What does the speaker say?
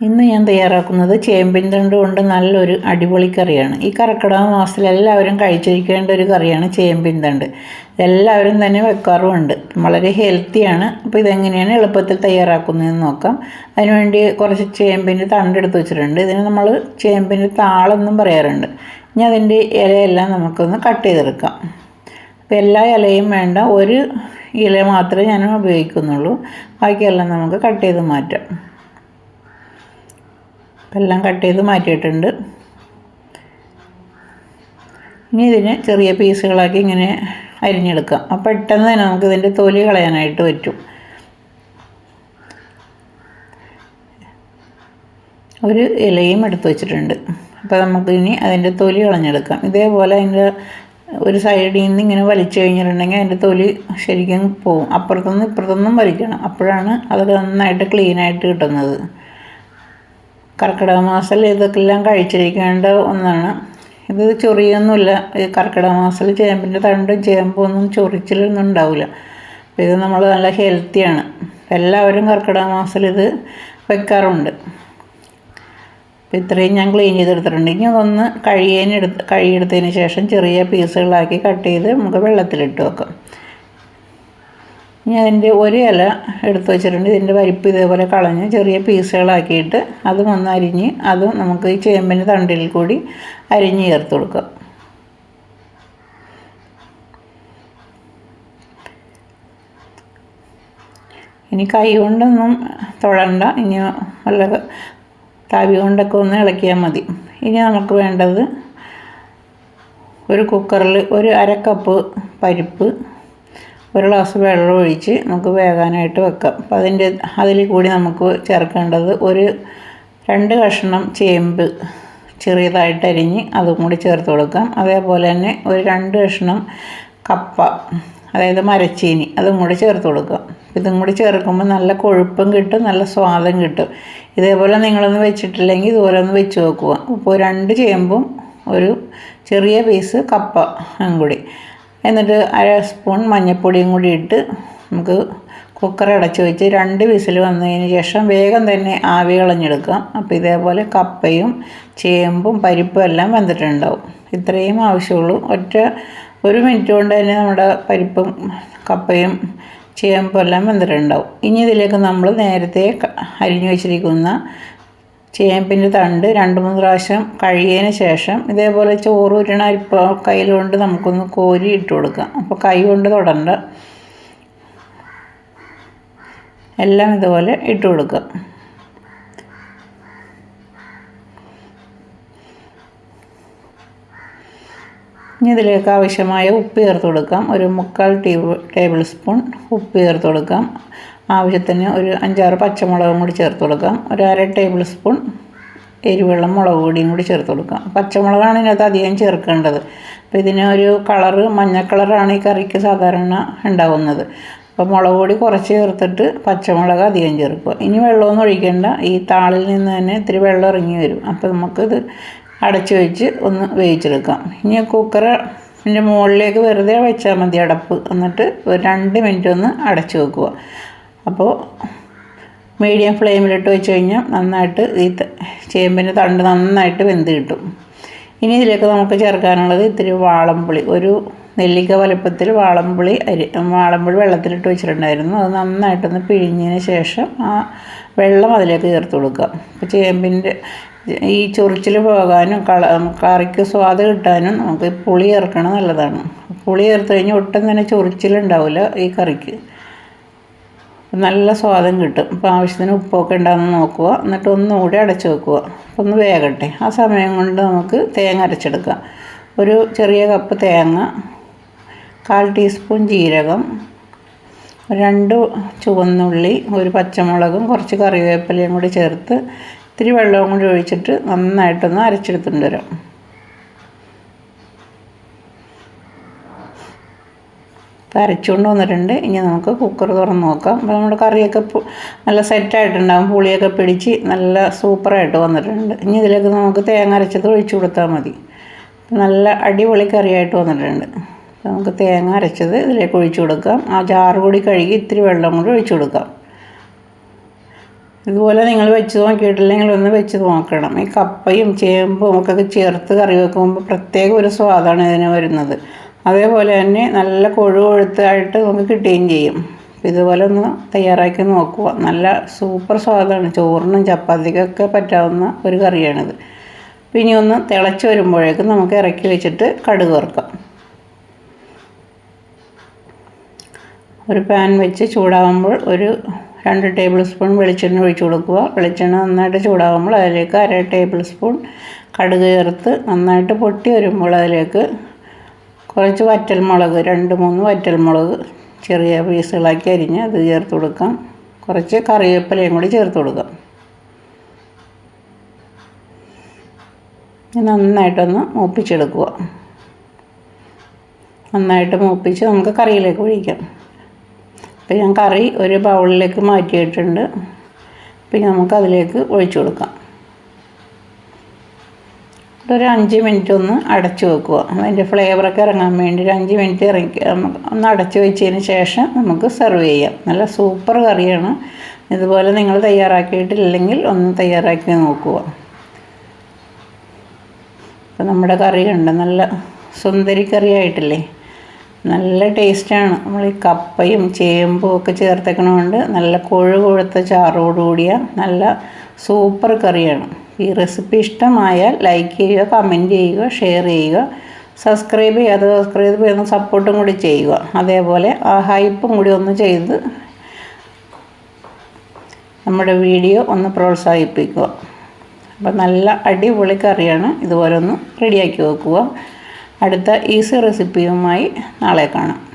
ഇന്ന് ഞാൻ തയ്യാറാക്കുന്നത് ചേമ്പിൻ തണ്ട് കൊണ്ട് നല്ലൊരു അടിപൊളി കറിയാണ്. ഈ കർക്കിടക മാസത്തിൽ എല്ലാവരും കഴിച്ചിരിക്കേണ്ട ഒരു കറിയാണ് ചേമ്പിൻ തണ്ട്. എല്ലാവരും തന്നെ വെക്കാറുമുണ്ട്. വളരെ ഹെൽത്തിയാണ്. അപ്പോൾ ഇതെങ്ങനെയാണ് എളുപ്പത്തിൽ തയ്യാറാക്കുന്നതെന്ന് നോക്കാം. അതിനുവേണ്ടി കുറച്ച് ചേമ്പിന്റെ തണ്ട് എടുത്ത് വെച്ചിട്ടുണ്ട്. ഇതിന് നമ്മൾ ചേമ്പിന്റെ താളെന്നും പറയാറുണ്ട്. ഇനി അതിന്റെ ഇലയെല്ലാം നമുക്കൊന്ന് കട്ട് ചെയ്തെടുക്കാം. അപ്പോൾ എല്ലാ ഇലയും വേണ്ട ഒരു ഇല മാത്രമേ ഞാൻ ഉപയോഗിക്കുന്നുള്ളൂ. ബാക്കിയെല്ലാം നമുക്ക് കട്ട് ചെയ്ത് മാറ്റാം. എല്ലാം കട്ട് ചെയ്ത് മാറ്റിയിട്ടുണ്ട്. ഇനി ഇതിനെ ചെറിയ പീസുകളാക്കി ഇങ്ങനെ അരിഞ്ഞെടുക്കാം. അപ്പോൾ പെട്ടെന്ന് തന്നെ നമുക്ക് ഇതിന്റെ തൊലി കളയാനായിട്ട് പറ്റും. ഒരു ഇലയും എടുത്ത് വച്ചിട്ടുണ്ട്. അപ്പോൾ നമുക്ക് ഇനി അതിന്റെ തൊലി കളഞ്ഞെടുക്കാം. ഇതേപോലെ അതിന്റെ ഒരു സൈഡിൽ നിന്ന് ഇങ്ങനെ വലിച്ചു കഴിഞ്ഞിട്ടുണ്ടെങ്കിൽ അതിന്റെ തൊലി ശരിക്കും പോവും. അപ്പുറത്തുനിന്ന് ഇപ്പുറത്തുനിന്നും വലിക്കണം. അപ്പോഴാണ് അത് നന്നായിട്ട് ക്ലീനായിട്ട് കിട്ടുന്നത്. കർക്കിടക മാസത്തിൽ ഇതൊക്കെല്ലാം കഴിച്ചിരിക്കേണ്ട ഒന്നാണ്. ഇത് ചൊറിയൊന്നുമില്ല. ഈ കർക്കിടക മാസത്തിൽ ചേമ്പിന്റെ തണ്ടും ചേമ്പും ഒന്നും ചൊറിച്ചിലൊന്നും ഉണ്ടാവില്ല. ഇത് നമ്മൾ നല്ല ഹെൽത്തിയാണ്. എല്ലാവരും കർക്കിടക മാസത്തിൽ ഇത് വെക്കാറുണ്ട്. ഇത്രയും ഞാൻ ക്ലീൻ ചെയ്തെടുത്തിട്ടുണ്ട്. ഇനി അതൊന്ന് കഴിയാനെടുത്ത് കഴുകിയെടുത്തതിന് ശേഷം ചെറിയ പീസുകളാക്കി കട്ട് ചെയ്ത് നമുക്ക് വെള്ളത്തിലിട്ട് വെക്കാം. ഇനി അതിന്റെ ഒരു ഇല എടുത്ത് വെച്ചിട്ടുണ്ട്. ഇതിന്റെ വരിപ്പ് ഇതേപോലെ കളഞ്ഞ് ചെറിയ പീസുകളാക്കിയിട്ട് അതും ഒന്ന് അരിഞ്ഞ് അതും നമുക്ക് ഈ ചേമ്പിന്റെ തണ്ടിൽ കൂടി അരിഞ്ഞ് ചേർത്ത് കൊടുക്കാം. ഇനി കൈ കൊണ്ടൊന്നും തൊഴണ്ട ഇനി വല്ല താവി കൊണ്ടൊക്കെ ഒന്ന് ഇളക്കിയാൽ മതി. ഇനി നമുക്ക് വേണ്ടത് ഒരു കുക്കറിൽ ഒരു അര കപ്പ് പരിപ്പ് ഒരു ഗ്ലാസ് വെള്ളം ഒഴിച്ച് നമുക്ക് വേകാനായിട്ട് വെക്കാം. അപ്പോൾ അതിന്റെ അതിൽ കൂടി നമുക്ക് ചേർക്കേണ്ടത് ഒരു രണ്ട് കഷ്ണം ചേമ്പ് ചെറിയതായിട്ട് അരിഞ്ഞ് അതും കൂടി ചേർത്ത് കൊടുക്കാം. അതേപോലെ തന്നെ ഒരു രണ്ട് കഷ്ണം കപ്പ അതായത് മരച്ചീനി അതും കൂടി ചേർത്ത് കൊടുക്കാം. ഇതും കൂടി ചേർക്കുമ്പോൾ നല്ല കൊഴുപ്പും കിട്ടും നല്ല സ്വാദം കിട്ടും. ഇതേപോലെ നിങ്ങളൊന്ന് വെച്ചിട്ടില്ലെങ്കിൽ ഇതുപോലെ ഒന്ന് വെച്ച് നോക്കുക. അപ്പോൾ രണ്ട് ചേമ്പും ഒരു ചെറിയ പീസ് കപ്പ കൂടി. എന്നിട്ട് അര സ്പൂൺ മഞ്ഞൾപ്പൊടിയും കൂടി ഇട്ട് നമുക്ക് കുക്കർ അടച്ച് വെച്ച് രണ്ട് വിസിൽ വന്നതിന് ശേഷം വേഗം തന്നെ ആവി കളഞ്ഞെടുക്കാം. അപ്പോൾ ഇതേപോലെ കപ്പയും ചേമ്പും പരിപ്പും എല്ലാം വന്നിട്ടുണ്ടാവും ഇത്രയും ആവശ്യമുള്ളൂ. ഒറ്റ ഒരു മിനിറ്റ് കൊണ്ട് തന്നെ നമ്മുടെ പരിപ്പും കപ്പയും ചേമ്പും എല്ലാം വെന്തിട്ടുണ്ടാവും. ഇനി ഇതിലേക്ക് നമ്മൾ നേരത്തെ അരിഞ്ഞു വെച്ചിരിക്കുന്ന ചേമ്പിന്റെ തണ്ട് രണ്ട് മൂന്ന് പ്രാവശ്യം കഴുകിയതിന് ശേഷം ഇതേപോലെ ചോറ് ഉരുണ ഇപ്പോൾ കയ്യിൽ കൊണ്ട് നമുക്കൊന്ന് കോരി ഇട്ട് കൊടുക്കാം. അപ്പോൾ കൈ കൊണ്ട് തൊടണ്ട. എല്ലാം ഇതുപോലെ ഇട്ട് കൊടുക്കുക ഇതിലേക്ക് ആവശ്യമായ ഉപ്പ് ചേർത്ത് കൊടുക്കാം. ഒരു മുക്കാൽ ടീബിൾ ടേബിൾ സ്പൂൺ ഉപ്പ് ചേർത്ത് കൊടുക്കാം. ആവശ്യത്തിന് ഒരു അഞ്ചാറ് പച്ചമുളകും കൂടി ചേർത്ത് കൊടുക്കാം. ഒരു അര ടേബിൾ സ്പൂൺ എരിവെള്ളം മുളക് പൊടിയും കൂടി ചേർത്ത് കൊടുക്കാം. പച്ചമുളകാണ് ഇതിനകത്ത് അധികം ചേർക്കേണ്ടത്. അപ്പോൾ ഇതിന് ഒരു കളറ് മഞ്ഞ കളറാണ് ഈ കറിക്ക് സാധാരണ ഉണ്ടാകുന്നത് അപ്പോൾ മുളക് പൊടി കുറച്ച് ചേർത്തിട്ട് പച്ചമുളക് അധികം ചേർക്കുക. ഇനി വെള്ളമൊന്നും ഒഴിക്കേണ്ട. ഈ താളിൽ നിന്ന് തന്നെ ഇത്തിരി വെള്ളം ഇറങ്ങി വരും. അപ്പോൾ നമുക്കിത് അടച്ച് വെച്ച് ഒന്ന് വേവിച്ചെടുക്കാം. ഇനി കുക്കർ ഇതിന്റെ മുകളിലേക്ക് വെറുതെ വെച്ചാൽ മതി അടപ്പ്. എന്നിട്ട് ഒരു രണ്ട് മിനിറ്റ് ഒന്ന് അടച്ചു വെക്കുക. അപ്പോൾ മീഡിയം ഫ്ലെയിമിലിട്ട് വെച്ച് കഴിഞ്ഞാൽ നന്നായിട്ട് ഈ ചേമ്പിന്റെ തണ്ട് നന്നായിട്ട് വെന്ത് കിട്ടും. ഇനി ഇതിലേക്ക് നമുക്ക് ചേർക്കാനുള്ളത് ഇത്തിരി വാളംപുളി. ഒരു നെല്ലിക്ക വലുപ്പത്തിൽ വാളംപുളി അരി വാളംപുളി വെള്ളത്തിലിട്ട് വെച്ചിട്ടുണ്ടായിരുന്നു. അത് നന്നായിട്ടൊന്ന് പിഴിഞ്ഞതിന് ശേഷം ആ വെള്ളം അതിലേക്ക് ചേർത്ത് കൊടുക്കുക. ചേമ്പിന്റെ ഈ ചൊറിച്ചിൽ പോകാനും കള കറിക്ക് സ്വാദ് കിട്ടാനും നമുക്ക് പുളി ചേർക്കണം നല്ലതാണ്. പുളി ചേർത്ത് കഴിഞ്ഞാൽ ഒട്ടും തന്നെ ചൊറിച്ചിലുണ്ടാവില്ല ഈ കറിക്ക്. നല്ല സ്വാദം കിട്ടും. അപ്പോൾ ആവശ്യത്തിന് ഉപ്പൊക്കെ ഉണ്ടാകുന്ന നോക്കുക. എന്നിട്ട് ഒന്നുകൂടി അടച്ചു വെക്കുക. ഒന്ന് വേകട്ടെ. ആ സമയം കൊണ്ട് നമുക്ക് തേങ്ങ അരച്ചെടുക്കാം. ഒരു ചെറിയ കപ്പ് തേങ്ങ കാൽ ടീസ്പൂൺ ജീരകം രണ്ട് ചുവന്നുള്ളി ഒരു പച്ചമുളകും കുറച്ച് കറിവേപ്പിലയും കൂടി ചേർത്ത് ഇത്തിരി വെള്ളവും കൂടി ഒഴിച്ചിട്ട് നന്നായിട്ടൊന്ന് അരച്ചെടുത്തിട്ട് വരാം ഇപ്പോൾ അരച്ചുകൊണ്ട് വന്നിട്ടുണ്ട്. ഇനി നമുക്ക് കുക്കർ തുറന്ന് നോക്കാം. അപ്പോൾ നമ്മുടെ കറിയൊക്കെ നല്ല സെറ്റായിട്ടുണ്ടാകും പുളിയൊക്കെ പിടിച്ച് നല്ല സൂപ്പറായിട്ട് വന്നിട്ടുണ്ട്. ഇനി ഇതിലേക്ക് നമുക്ക് തേങ്ങ അരച്ചത് ഒഴിച്ചു കൊടുത്താൽ മതി. നല്ല അടിപൊളി കറിയായിട്ട് വന്നിട്ടുണ്ട്. നമുക്ക് തേങ്ങ അരച്ചത് ഇതിലേക്ക് ഒഴിച്ചു കൊടുക്കാം. ആ ചാറ് കൂടി കഴുകി ഇത്തിരി വെള്ളം കൂടി ഒഴിച്ചു കൊടുക്കാം. ഇതുപോലെ നിങ്ങൾ വെച്ച് നോക്കിയിട്ടില്ലെങ്കിൽ ഒന്ന് വെച്ച് നോക്കണം. ഈ കപ്പയും ചേമ്പും ഒക്കെ ചേർത്ത് കറി വെക്കുമ്പോൾ പ്രത്യേക ഒരു സ്വാദാണ് ഇതിന് വരുന്നത്. അതേപോലെ തന്നെ നല്ല കൊഴു കൊഴുത്തായിട്ട് നമുക്ക് കിട്ടുകയും ചെയ്യും. ഇതുപോലെ ഒന്ന് തയ്യാറാക്കി നോക്കുക. നല്ല സൂപ്പർ സ്വാദാണ്. ചോറിനും ചപ്പാത്തിക്കൊക്കെ പറ്റാവുന്ന ഒരു കറിയാണിത്. പിന്നെ ഒന്ന് തിളച്ച് വരുമ്പോഴേക്കും നമുക്ക് ഇറക്കി വെച്ചിട്ട് കടുക് വറുക്കാം. ഒരു പാൻ വെച്ച് ചൂടാകുമ്പോൾ ഒരു രണ്ട് ടേബിൾ സ്പൂൺ വെളിച്ചെണ്ണ ഒഴിച്ച് കൊടുക്കുക. വെളിച്ചെണ്ണ നന്നായിട്ട് ചൂടാകുമ്പോൾ അതിലേക്ക് അര ടേബിൾ സ്പൂൺ കടുക് ചേർത്ത് നന്നായിട്ട് പൊട്ടി വരുമ്പോൾ അതിലേക്ക് കുറച്ച് വറ്റൽമുളക് രണ്ട് മൂന്ന് വറ്റൽമുളക് ചെറിയ പീസുകളാക്കി അരിഞ്ഞ് അത് ചേർത്ത് കൊടുക്കാം. കുറച്ച് കറിവേപ്പിലയും കൂടി ചേർത്ത് കൊടുക്കാം. നന്നായിട്ടൊന്ന് മൂപ്പിച്ചെടുക്കുക. നന്നായിട്ട് മൂപ്പിച്ച് നമുക്ക് കറിയിലേക്ക് ഒഴിക്കാം. അപ്പോൾ ഞാൻ കറി ഒരു ബൗളിലേക്ക് മാറ്റിയിട്ടുണ്ട്. പിന്നെ നമുക്ക് അതിലേക്ക് ഒഴിച്ചു കൊടുക്കാം. ഒരു അഞ്ച് മിനിറ്റ് ഒന്ന് അടച്ചു വെക്കുക. അതിന്റെ ഫ്ലേവറൊക്കെ ഇറങ്ങാൻ വേണ്ടി ഒരു അഞ്ച് മിനിറ്റ് ഇറങ്ങി ഒന്ന് അടച്ചു വെച്ചതിന് ശേഷം നമുക്ക് സെർവ് ചെയ്യാം. നല്ല സൂപ്പർ കറിയാണ്. ഇതുപോലെ നിങ്ങൾ തയ്യാറാക്കിയിട്ടില്ലെങ്കിൽ ഒന്ന് തയ്യാറാക്കി നോക്കുക. അപ്പം നമ്മുടെ കറി ഉണ്ട് നല്ല സുന്ദരി കറിയായിട്ടില്ലേ? നല്ല ടേസ്റ്റാണ്. നമ്മൾ ഈ കപ്പയും ചേമ്പും ഒക്കെ ചേർത്തേക്കണോണ്ട് നല്ല കൊഴു കൊഴുത്ത ചാറോടുകൂടിയ നല്ല സൂപ്പർ കറിയാണ്. ഈ റെസിപ്പി ഇഷ്ടമായാൽ ലൈക്ക് ചെയ്യുക കമന്റ് ചെയ്യുക ഷെയർ ചെയ്യുക സബ്സ്ക്രൈബ് ചെയ്യാതെ സബ്സ്ക്രൈബ് ചെയ്യുന്ന സപ്പോർട്ടും കൂടി ചെയ്യുക. അതേപോലെ ആ ഹൈപ്പും കൂടി ഒന്ന് ചെയ്ത് നമ്മുടെ വീഡിയോ ഒന്ന് പ്രോത്സാഹിപ്പിക്കുക. അപ്പോൾ നല്ല അടിപൊളി കറിയാണ്. ഇതുപോലെ ഒന്ന് റെഡിയാക്കി വെക്കുക. അടുത്ത ഈസി റെസിപ്പിയുമായി നാളെ കാണാം.